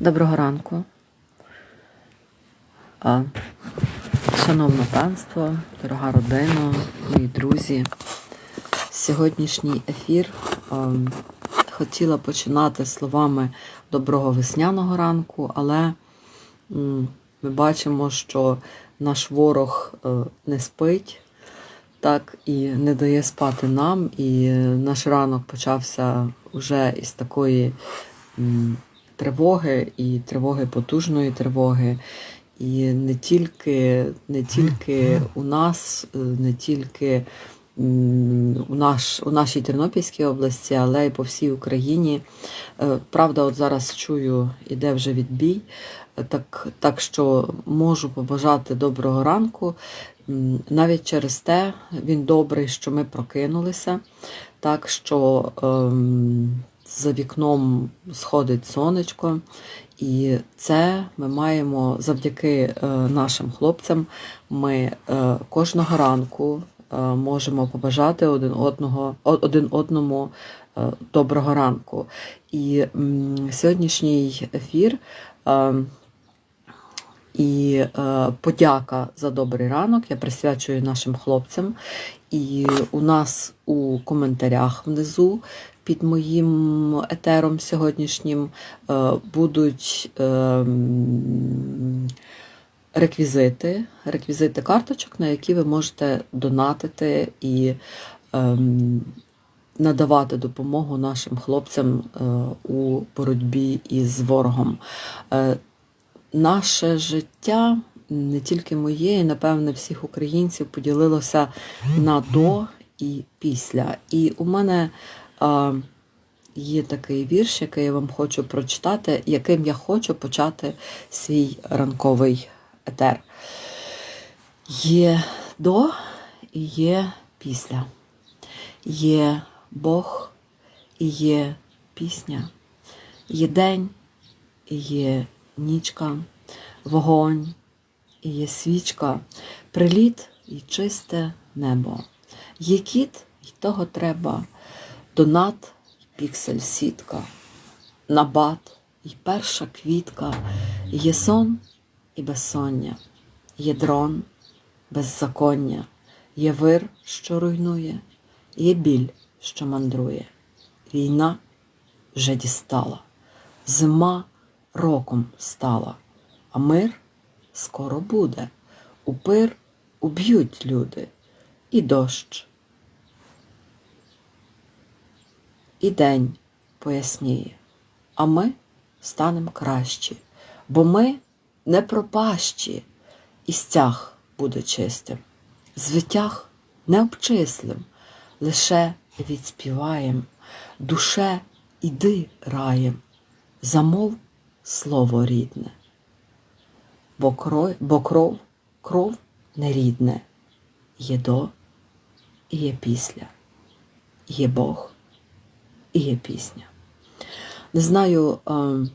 Доброго ранку. Шановне панство, дорога родина, мої друзі. Сьогоднішній ефір хотіла починати словами доброго весняного ранку, але ми бачимо, що наш ворог е, не спить, так і не дає спати нам. І наш ранок почався вже із такої тривоги, і тривоги потужної тривоги. І не тільки, не тільки у нас, е, не тільки у, наш, у нашій Тернопільській області, але й по всій Україні. Е, Правда, от зараз чую, іде вже відбій, е, так, так що можу побажати доброго ранку. Навіть через те він добрий, що ми прокинулися, так що ем, за вікном сходить сонечко, і це ми маємо завдяки е, нашим хлопцям. Ми е, кожного ранку е, можемо побажати один одного один одному доброго ранку. І сьогоднішній ефір. і подяка за добрий ранок я присвячую нашим хлопцям. І у нас у коментарях внизу під моїм етером сьогоднішнім е, будуть е, реквізити, реквізити карточок, на які ви можете донатити і ем, надавати допомогу нашим хлопцям е, у боротьбі із ворогом. Е, наше життя, не тільки моє, і напевне всіх українців, поділилося на до і після. І у мене є такий вірш, який я вам хочу прочитати, яким я хочу почати свій ранковий етер. Є до і є після. Є Бог і є пісня. Є день і є нічка, вогонь і є свічка, приліт і чисте небо. Є кіт, і того треба, донат і піксель сітка, набат і перша квітка, є сон і безсоння, є дрон, беззаконня, є вир, що руйнує, є біль, що мандрує. Війна вже дістала, зима роком стала, а мир скоро буде. У пир уб'ють люди, і дощ, і день поясніє, а ми станемо кращі, бо ми не пропащі, і стяг буде чистим, звитяг не обчислим, лише відспіваєм, душе іди раєм, замов слово рідне, бо кров, бо кров, кров не рідне, є до і є після, є Бог і є пісня. Не знаю, ем,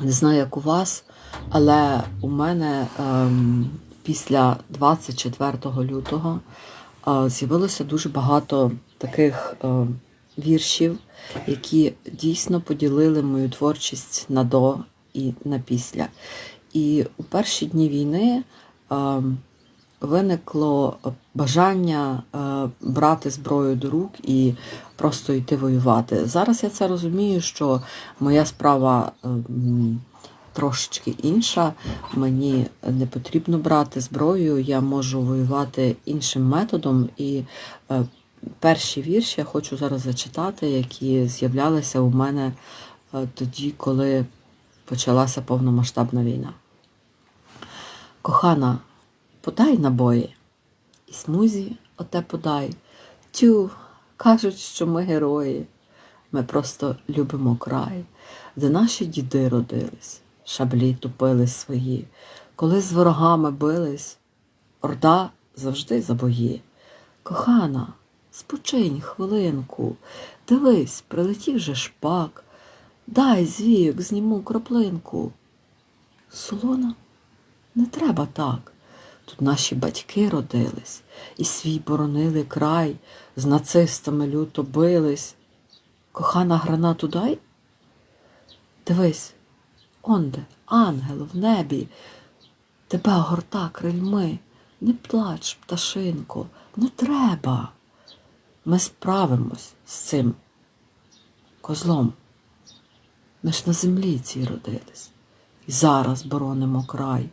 не знаю, як у вас, але у мене ем, після 24 лютого е, з'явилося дуже багато таких е, віршів, які дійсно поділили мою творчість на до і на після. І у перші дні війни е, виникло бажання е, брати зброю до рук і просто йти воювати. Зараз я це розумію, що моя справа е, трошечки інша. Мені не потрібно брати зброю, я можу воювати іншим методом. І е, перші вірші я хочу зараз зачитати, які з'являлися у мене е, тоді, коли почалася повномасштабна війна. Кохана, подай набої, і смузі оте подай. Тю, кажуть, що ми герої. Ми просто любимо край, де наші діди родились, шаблі тупили свої. Коли з ворогами бились, орда завжди за бої. Кохана, спочинь хвилинку, дивись, прилетів же шпак, дай звійок, зніму краплинку. Солона, не треба так. Тут наші батьки родились і свій боронили край, з нацистами люто бились. Кохана гранату дай? Дивись, онде, ангел в небі, тебе огорта крильми. Не плач, пташинко, не треба. Ми справимось з цим козлом. Ми ж на землі цій родились. І зараз боронимо край,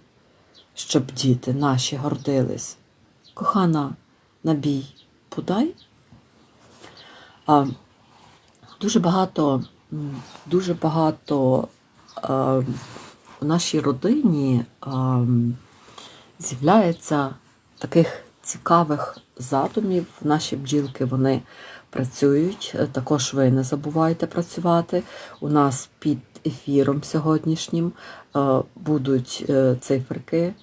щоб діти наші гордились. Кохана, набій, подай. А, дуже багато, дуже багато а, у нашій родині а, з'являється таких цікавих задумів. Наші бджілки вони працюють. Також ви не забувайте працювати. У нас під ефіром сьогоднішнім е, будуть е, циферки,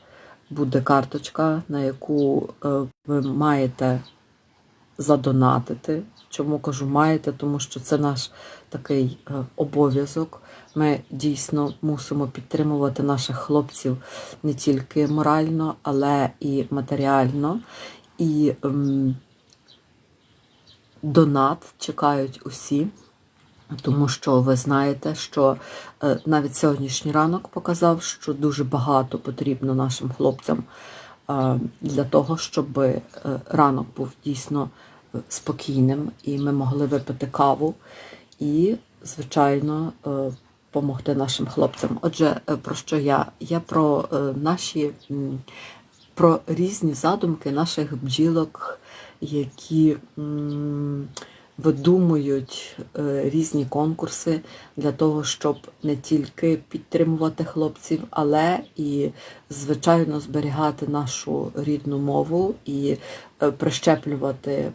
буде карточка, на яку е, ви маєте задонатити. Чому кажу маєте? Тому що це наш такий е, обов'язок. Ми дійсно мусимо підтримувати наших хлопців не тільки морально, але і матеріально. І ем, донат чекають усі. Тому що ви знаєте, що е, навіть сьогоднішній ранок показав, що дуже багато потрібно нашим хлопцям е, для того, щоб е, ранок був дійсно спокійним, і ми могли випити каву і, звичайно, допомогти нашим хлопцям. Отже, про що я? Я про наші про різні задумки наших бджілок, які видумують е, різні конкурси для того, щоб не тільки підтримувати хлопців, але і, звичайно, зберігати нашу рідну мову і е, прищеплювати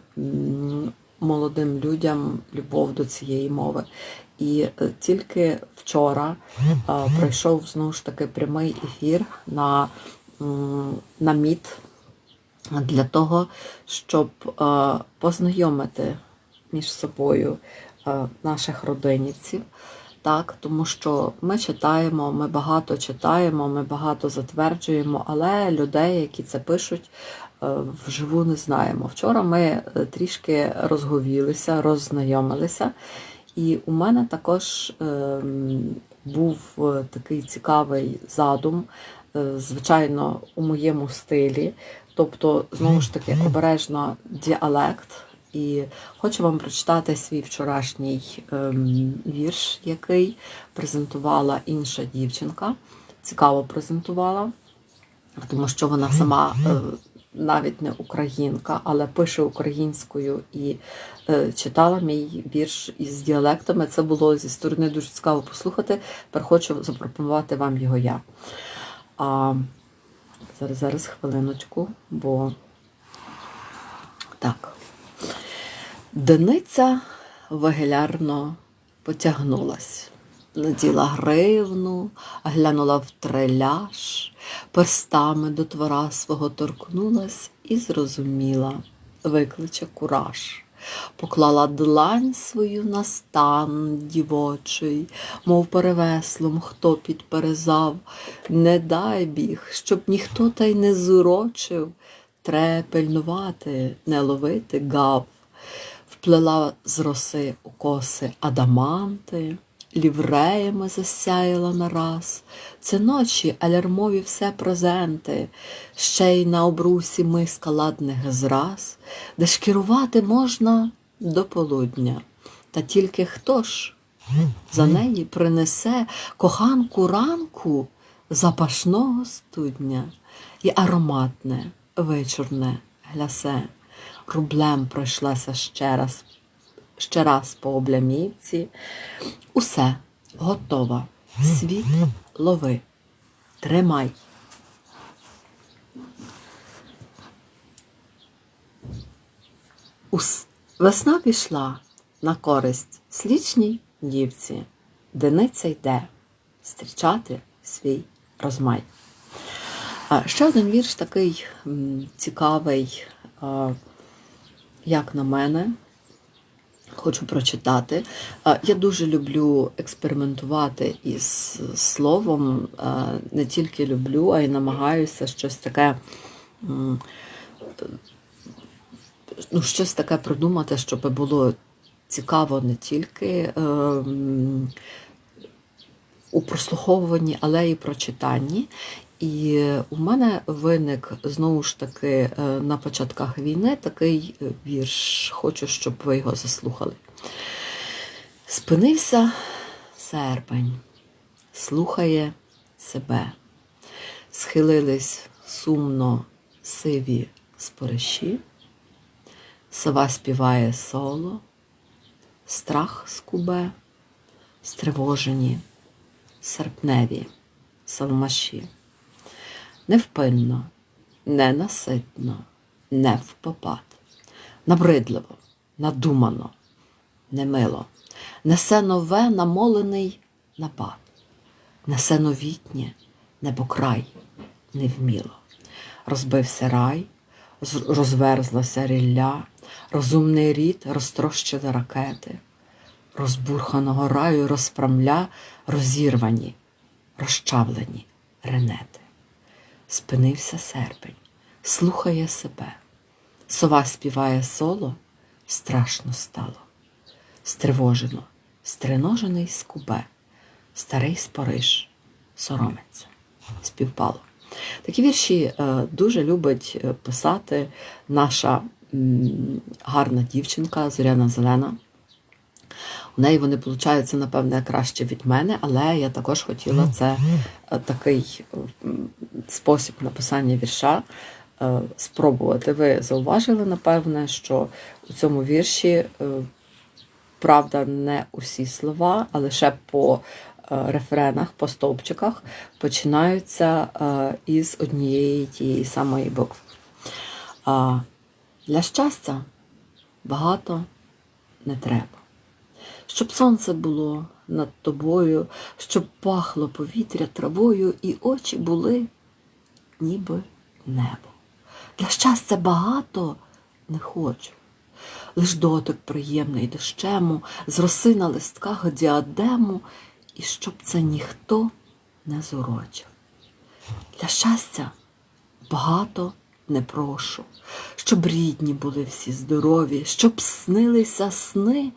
молодим людям любов до цієї мови. І е, тільки вчора пройшов знову ж таки прямий ефір на, на МІД для того, щоб познайомити між собою е, наших родинівців. Так, тому що ми читаємо, ми багато читаємо, ми багато затверджуємо, але людей, які це пишуть, е, вживу не знаємо. Вчора ми е, трішки розговілися, роззнайомилися, і у мене також ем, був такий цікавий задум, звичайно, у моєму стилі. Тобто, знову ж таки, обережно діалект. І хочу вам прочитати свій вчорашній ем, вірш, який презентувала інша дівчинка. Цікаво презентувала, тому що вона сама е, навіть не українка, але пише українською і е, читала мій вірш із діалектами. Це було зі сторони дуже цікаво послухати. Тепер хочу запропонувати вам його я. А, зараз, зараз хвилиночку, бо так. Дениця вигилярно потягнулась, наділа гривну, глянула в треляж, перстами до твора свого торкнулась і зрозуміла, викличе кураж. Поклала длань свою на стан дівочий, мов перевеслом, хто підперезав, не дай біг, щоб ніхто та й не зурочив, тре пильнувати, не ловити гав вплела з роси у коси адаманти, лівреями засяяла нараз. Це ночі алярмові все презенти, ще й на обрусі миска ладних зраз, де шкірувати можна до полудня. Та тільки хто ж за неї принесе коханку ранку запашного студня і ароматне, вечорне глясе рублем пройшлася ще раз, ще раз по облямівці. Усе готово. Світ лови. Тримай. Ус... Весна пішла на користь слічній дівці. Дениця йде зустрічати свій розмай. Ще один вірш такий цікавий, а, як на мене, хочу прочитати. Я дуже люблю експериментувати із словом. Не тільки люблю, а й намагаюся щось таке. Ну, щось таке придумати, щоб було цікаво не тільки ем, у прослуховуванні, але і прочитанні. І у мене виник знову ж таки е, на початках війни такий е, вірш. Хочу, щоб ви його заслухали. Спинився серпень, слухає себе, схилились сумно сиві спориші, сова співає соло, страх скубе, стривожені, серпневі салмаші. Невпинно, ненаситно, не впопад, набридливо, надумано, немило, несе нове намолений напад, несе новітнє небокрай невміло. Розбився рай, розверзлася рілля, розумний рід розтрощили ракети, розбурханого раю розпрамля розірвані, розчавлені ренети. Спинився серпень, слухає себе. Сова співає соло, страшно стало. Стривожено, стриножений скубе, старий спориш, соромиться, співпало. Такі вірші е, дуже любить е, писати наша гарна дівчинка Зоряна Зелена. У неї вони получаються, напевне, краще від мене, але я також хотіла це е, такий спосіб написання вірша е, спробувати. Ви зауважили, напевне, що у цьому вірші, е, правда, не усі слова, а лише по рефренах, по стовпчиках починаються із однієї тієї самої букви. Для щастя багато не треба щоб сонце було над тобою, щоб пахло повітря травою, і очі були, ніби небо. Для щастя багато не хочу. Лиш дотик приємний дощему, з роси на листках діадему, і щоб це ніхто не зорочив. Для щастя багато не прошу, щоб рідні були всі здорові, щоб снилися сни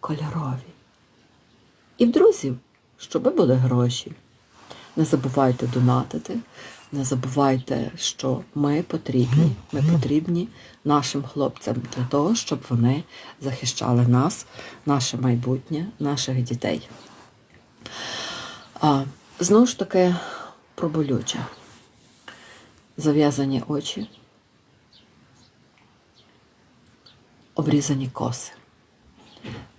кольорові. І в друзів, щоби були гроші. Не забувайте донатити, не забувайте, що ми потрібні. Ми потрібні нашим хлопцям для того, щоб вони захищали нас, наше майбутнє, наших дітей. А, знову ж таки, про болюче. Зав'язані очі, обрізані коси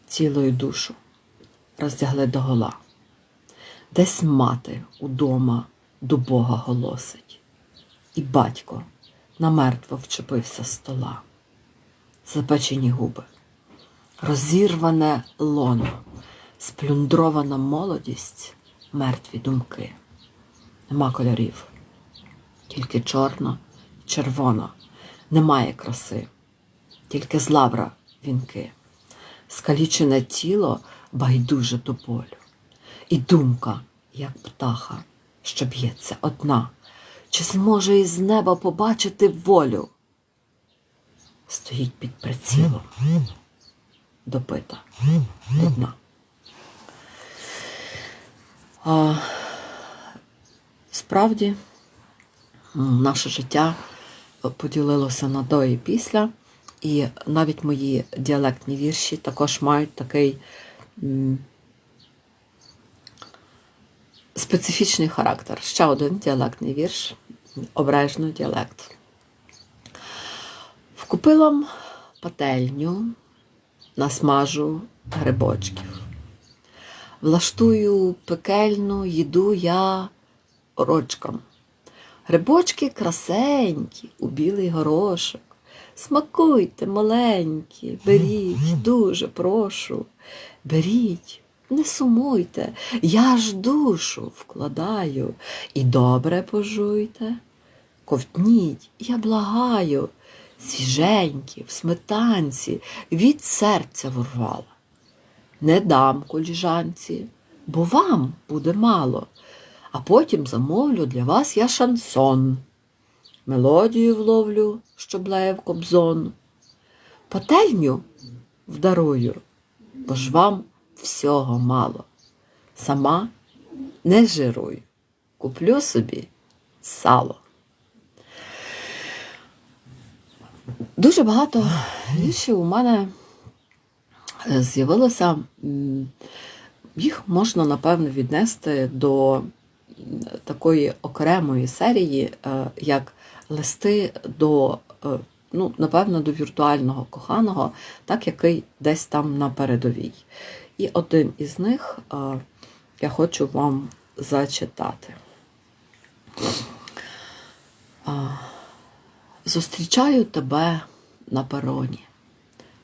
цілою душу роздягли догола. Десь мати удома до Бога голосить, і батько намертво вчепився стола, запечені губи, розірване лоно, сплюндрована молодість, мертві думки. Нема кольорів, тільки чорно, червоно, немає краси, тільки з лавра вінки скалічене тіло байдуже до болю. І думка, як птаха, що б'ється одна, чи зможе із неба побачити волю? Стоїть під прицілом, допита до дна. А, справді, наше життя поділилося на до і після. І навіть мої діалектні вірші також мають такий специфічний характер. Ще один діалектний вірш, обережно діалект. Вкупила пательню, насмажу грибочків. Влаштую пекельну їду я рочкам. Грибочки красенькі, у білий горошок. Смакуйте, маленькі, беріть, дуже прошу. Беріть, не сумуйте, я ж душу вкладаю і добре пожуйте. Ковтніть, я благаю, свіженькі, в сметанці, від серця ворвала. Не дам коліжанці, бо вам буде мало, а потім замовлю для вас я шансон. Мелодію вловлю, що блеєв кобзон. Пательню вдарую, бо ж вам всього мало. Сама не жируй, куплю собі сало. Дуже багато віршів у мене е, з'явилося. Їх можна, напевно, віднести до такої окремої серії, е, як листи до, ну, напевно, до віртуального коханого, так який десь там на передовій. І один із них е, я хочу вам зачитати. Зустрічаю тебе на пероні.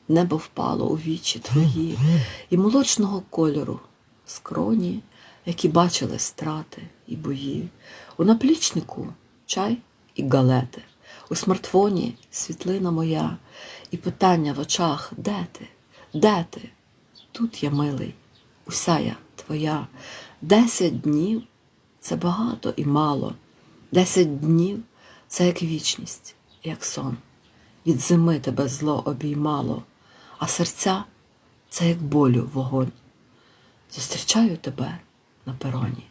Небо впало у вічі твої, і молочного кольору скроні, які бачили страти і бої. У наплічнику чай і галети, у смартфоні світлина моя, і питання в очах: де ти? Де ти? Тут я милий, уся я твоя. Десять днів це багато і мало. Десять днів це як вічність, як сон. Від зими тебе зло обіймало, а серця це як болю вогонь. Зустрічаю тебе на пероні.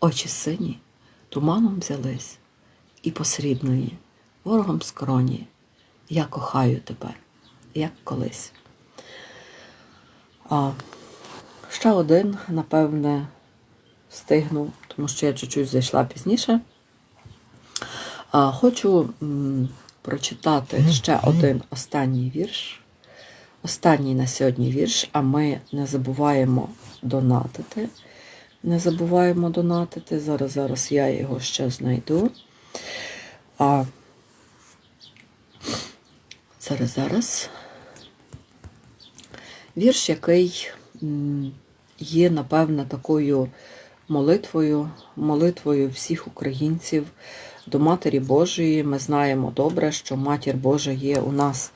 Очі сині туманом взялись, і посрібної, ворогом скроні. Я кохаю тебе, як колись. А, ще один, напевне, встигну, тому що я чуть-чуть зайшла пізніше. А, хочу м, прочитати ще один останній вірш. Останній на сьогодні вірш, а ми не забуваємо донатити. Не забуваємо донатити. Зараз, зараз я його ще знайду. А, зараз, зараз. Вірш, який є, напевне, такою молитвою, молитвою всіх українців до Матері Божої. Ми знаємо добре, що Матір Божа є у нас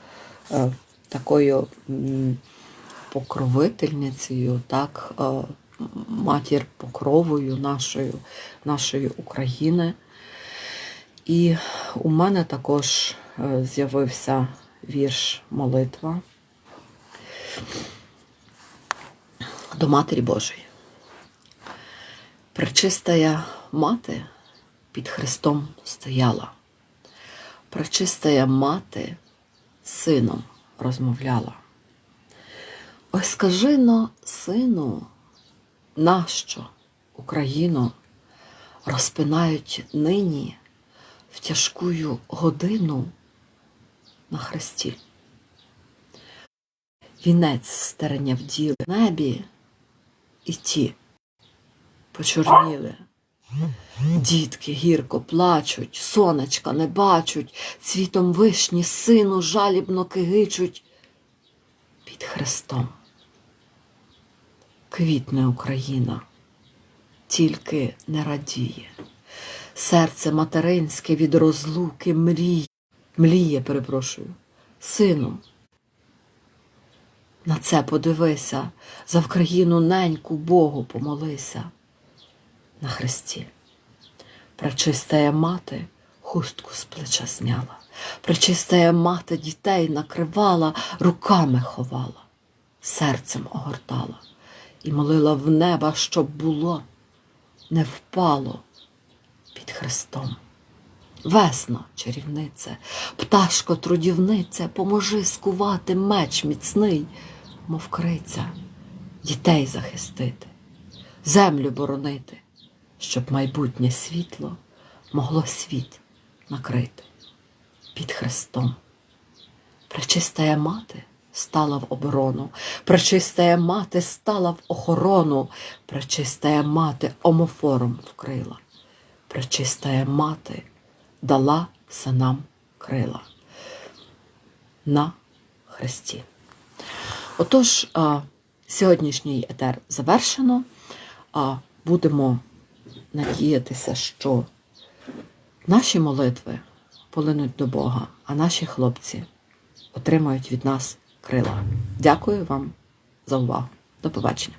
е, такою покровительницею, так, е, матір покровою нашою, нашої України. І у мене також з'явився вірш молитва до Матері Божої. Пречистая мати під Христом стояла. Пречистая мати з сином розмовляла. Ой, скажи но, сину, нащо Україну розпинають нині в тяжкую годину на хресті? Вінець вділи в небі, і ті почорніли. Дітки гірко плачуть, сонечка не бачуть, цвітом вишні сину жалібно кигичуть під хрестом. Квітне Україна, тільки не радіє. Серце материнське від розлуки мріє, мліє, перепрошую, сину. На це подивися, за Вкраїну неньку Богу помолися на хресті. Пречистая мати хустку з плеча зняла, пречистая мати дітей накривала, руками ховала, серцем огортала і молила в неба, щоб було, не впало під хрестом. Весно, чарівнице, пташко трудівнице, поможи скувати меч міцний, мов криця, дітей захистити, землю боронити, щоб майбутнє світло могло світ накрити під хрестом. Пречистая мати стала в оборону, пречистая мати стала в охорону, пречистая мати омофором вкрила, пречистая мати дала синам крила на хресті. Отож, сьогоднішній етер завершено. Будемо надіятися, що наші молитви полинуть до Бога, а наші хлопці отримають від нас крила. Дякую вам за увагу. До побачення.